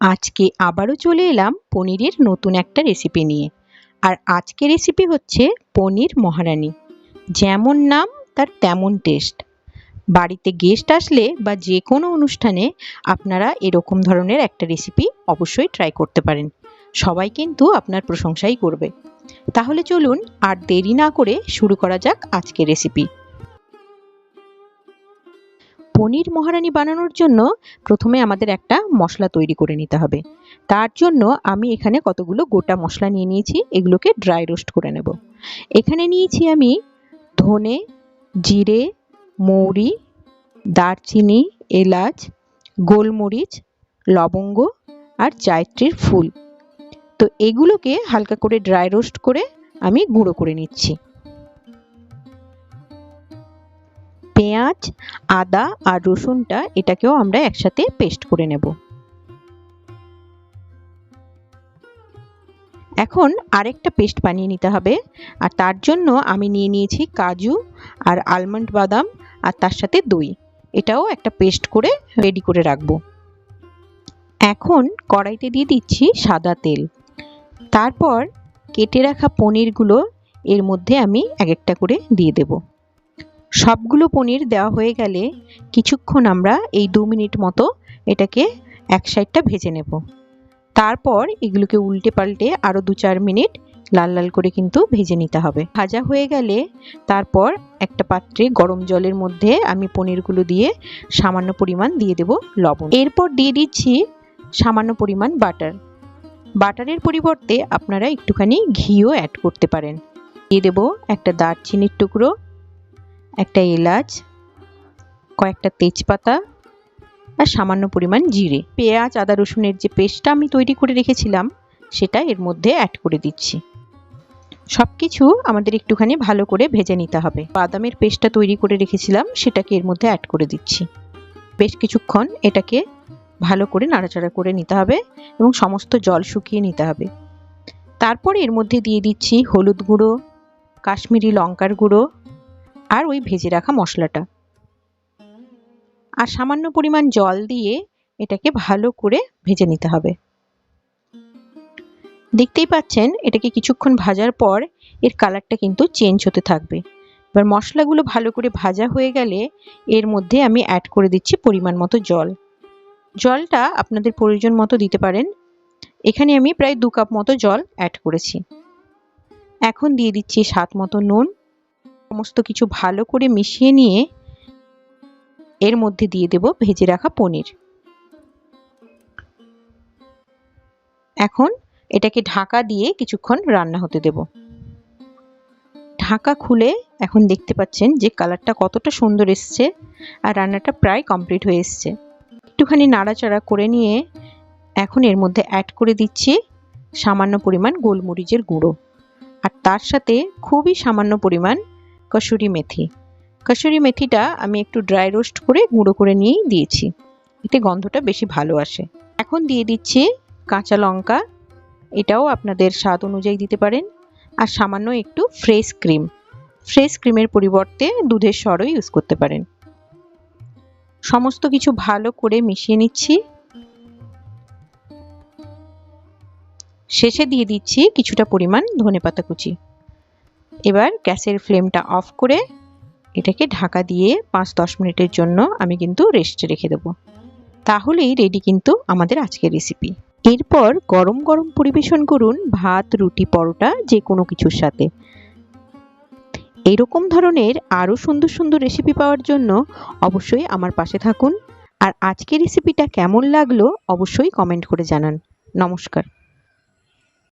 আজকে আবারও চলে এলাম পনিরের নতুন একটা রেসিপি নিয়ে। আর আজকের রেসিপি হচ্ছে পনির মহারানী। যেমন নাম, তার তেমন টেস্ট বাড়িতে গেস্ট আসলে বা যে কোনো অনুষ্ঠানে আপনারা এরকম ধরনের একটা রেসিপি অবশ্যই ট্রাই করতে পারেন। সবাই কিন্তু আপনার প্রশংসাই করবে। তাহলে চলুন আর দেরি না করে শুরু করা যাক আজকের রেসিপি পনির মহারানি বানানোর জন্য প্রথমে আমাদের একটা মশলা তৈরি করে নিতে হবে। তার জন্য আমি এখানে কতগুলো গোটা মশলা নিয়ে নিয়েছি, এগুলোকে ড্রাই রোস্ট করে নেব। এখানে নিয়েছি আমি ধনে, জিরে, মৌরি, দারচিনি, এলাচ, গোলমরিচ, লবঙ্গ আর জায়ত্রীর ফুল। তো এগুলোকে হালকা করে ড্রাই রোস্ট করে আমি গুঁড়ো করে নিচ্ছি। পেঁয়াজ, আদা আর রসুনটা এটাকেও আমরা একসাথে পেস্ট করে নেব। এখন আরেকটা পেস্ট বানিয়ে নিতে হবে আর তার জন্য আমি নিয়ে নিয়েছি কাজু আর আলমন্ড বাদাম আর তার সাথে দই। এটাও একটা পেস্ট করে রেডি করে রাখব। এখন কড়াইতে দিয়ে দিচ্ছি সাদা তেল। তারপর কেটে রাখা পনিরগুলো এর মধ্যে আমি এক একটা করে দিয়ে দেবো। সবগুলো পনির দেওয়া হয়ে গেলে কিছুক্ষণ আমরা এই দু মিনিট মতো এটাকে এক সাইডটা ভেজে নেব। তারপর এগুলোকে উল্টে পাল্টে আরও দু চার মিনিট লাল লাল করে কিন্তু ভেজে নিতে হবে। ভাজা হয়ে গেলে তারপর একটা পাত্রে গরম জলের মধ্যে আমি পনিরগুলো দিয়ে সামান্য পরিমাণ দিয়ে দেব লবণ। এরপর দিয়ে দিচ্ছি সামান্য পরিমাণ বাটার। বাটারের পরিবর্তে আপনারা একটুখানি ঘিও অ্যাড করতে পারেন। দিয়ে দেবো একটা দারচিনির টুকরো একটা এলাচ, কয়েকটা তেজপাতা আর সামান্য পরিমাণ জিরে। পেঁয়াজ, আদা, রসুনের যে পেস্টটা আমি তৈরি করে রেখেছিলাম, সেটা এর মধ্যে অ্যাড করে দিচ্ছি। সব কিছু আমাদের একটুখানি ভালো করে ভেজে নিতে হবে। বাদামের পেস্টটা তৈরি করে রেখেছিলাম, সেটাকে এর মধ্যে অ্যাড করে দিচ্ছি। বেশ কিছুক্ষণ এটাকে ভালো করে নাড়াচাড়া করে নিতে হবে এবং সমস্ত জল শুকিয়ে নিতে হবে। তারপরে এর মধ্যে দিয়ে দিচ্ছি হলুদ গুঁড়ো, কাশ্মীরি লঙ্কার গুঁড়ো আর ওই ভেজে রাখা মশলাটা। আর সামান্য পরিমাণ জল দিয়ে এটাকে ভালো করে ভেজে নিতে হবে। দেখতেই পাচ্ছেন, এটাকে কিছুক্ষণ ভাজার পর এর কালারটা কিন্তু চেঞ্জ হতে থাকবে। এবার মশলাগুলো ভালো করে ভাজা হয়ে গেলে এর মধ্যে আমি অ্যাড করে দিচ্ছি পরিমাণ মতো জল। জলটা আপনাদের প্রয়োজন মতো দিতে পারেন। এখানে আমি প্রায় দু কাপ মতো জল অ্যাড করেছি। এখন দিয়ে দিচ্ছি স্বাদ মতো নুন। সমস্ত কিছু ভালো করে মিশিয়ে নিয়ে এর মধ্যে দিয়ে দেব ভেজে রাখা পনির। এখন এটাকে ঢাকা দিয়ে কিছুক্ষণ রান্না হতে দেব। ঢাকা খুলে এখন দেখতে পাচ্ছেন যে কালারটা কতটা সুন্দর এসছে আর রান্নাটা প্রায় কমপ্লিট হয়ে এসছে। একটুখানি নাড়াচাড়া করে নিয়ে এখন এর মধ্যে অ্যাড করে দিচ্ছি সামান্য পরিমাণ গোলমরিচের গুঁড়ো। আর তার সাথে খুবই সামান্য পরিমাণ কসুরি মেথি। কসুরি মেথিটা আমি একটু ড্রাই রোস্ট করে গুঁড়ো করে নিয়েই দিয়েছি। এতে গন্ধটা বেশি ভালো আসে। এখন দিয়ে দিচ্ছি কাঁচা লঙ্কা। এটাও আপনাদের স্বাদ অনুযায়ী দিতে পারেন। আর সামান্য একটু ফ্রেশ ক্রিম ফ্রেশ ক্রিমের পরিবর্তে দুধের সরও ইউজ করতে পারেন। সমস্ত কিছু ভালো করে মিশিয়ে নিচ্ছি। শেষে দিয়ে দিচ্ছি কিছুটা পরিমাণ ধনেপাতা কুচি। এবার গ্যাসের ফ্লেমটা অফ করে এটাকে ঢাকা দিয়ে পাঁচ দশ মিনিটের জন্য আমি কিন্তু রেস্টে রেখে দেবো। তাহলেই রেডি কিন্তু আমাদের আজকের রেসিপি এরপর গরম গরম পরিবেশন করুন ভাত, রুটি, পরোটা যে কোনো কিছুর সাথে। এরকম ধরনের আরও সুন্দর সুন্দর রেসিপি পাওয়ার জন্য অবশ্যই আমার পাশে থাকুন। আর আজকের রেসিপিটা কেমন লাগল অবশ্যই কমেন্ট করে জানান। নমস্কার।